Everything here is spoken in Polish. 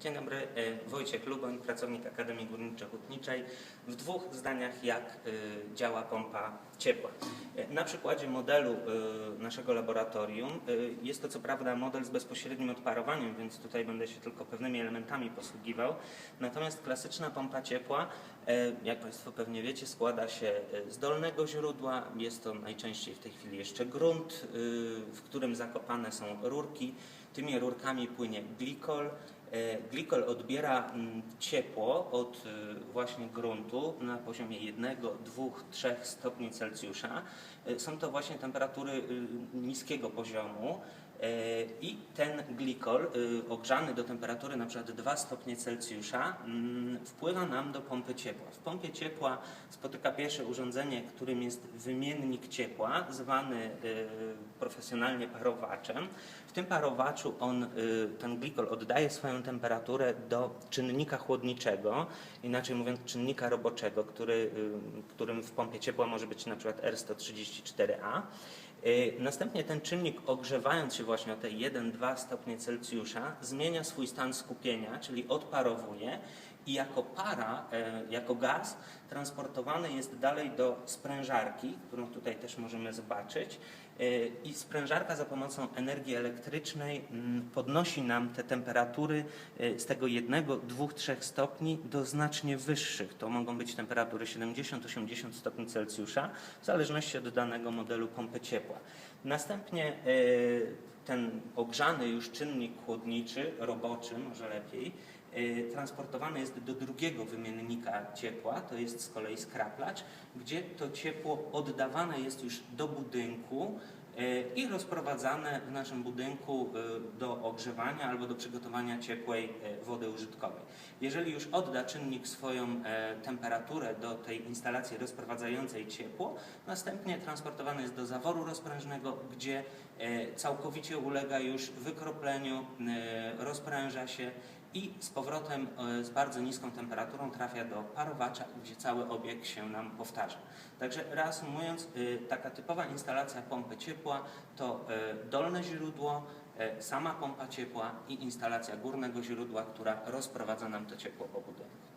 Dzień dobry, e, Wojciech Luboń, pracownik Akademii Górniczo-Hutniczej. W dwóch zdaniach jak e, działa pompa ciepła. E, Na przykładzie modelu naszego laboratorium jest to co prawda model z bezpośrednim odparowaniem, więc tutaj będę się tylko pewnymi elementami posługiwał. Natomiast klasyczna pompa ciepła, jak Państwo pewnie wiecie, składa się z dolnego źródła. Jest to najczęściej w tej chwili jeszcze grunt, w którym zakopane są rurki. Tymi rurkami płynie glikol. E, Glikol odbiera mm, ciepło od y, właśnie gruntu na poziomie 1, 2, 3 stopni Celsjusza. E, Są to właśnie temperatury y, niskiego poziomu i ten glikol y, ogrzany do temperatury przykład 2 stopnie Celsjusza mm, wpływa nam do pompy ciepła. W pompie ciepła spotyka pierwsze urządzenie, którym jest wymiennik ciepła, zwany y, profesjonalnie parowaczem. W tym parowaczu on, y, ten glikol oddaje swoją temperaturę do czynnika chłodniczego, inaczej mówiąc czynnika roboczego, który, którym w pompie ciepła może być przykład R134A. Y, Następnie ten czynnik ogrzewając się właśnie o te 1-2 stopnie Celsjusza zmienia swój stan skupienia, czyli odparowuje i jako para, e, jako gaz transportowany jest dalej do sprężarki, którą tutaj też możemy zobaczyć. E, I sprężarka za pomocą energii elektrycznej mm, podnosi nam te temperatury e, z tego 1, 2, 3 stopni do znacznie wyższych. To mogą być temperatury 70-80 stopni Celsjusza, w zależności od danego modelu pompy ciepła. Następnie ten ogrzany już czynnik chłodniczy, roboczy może lepiej, e, transportowany jest do drugiego wymiennika ciepła, to jest z kolei skraplacz, gdzie to ciepło oddawane jest już do budynku i rozprowadzane w naszym budynku e, do ogrzewania albo do przygotowania ciepłej e, wody użytkowej. Jeżeli już odda czynnik swoją e, temperaturę do tej instalacji rozprowadzającej ciepło, następnie transportowany jest do zaworu rozprężnego, gdzie e, całkowicie ulega już wykropleniu, e, rozpręża się i z powrotem e, z bardzo niską temperaturą trafia do parowacza, gdzie cały obieg się nam powtarza. Także reasumując, e, taka typowa instalacja pompy ciepła to e, dolne źródło, e, sama pompa ciepła i instalacja górnego źródła, która rozprowadza nam to ciepło po budynku.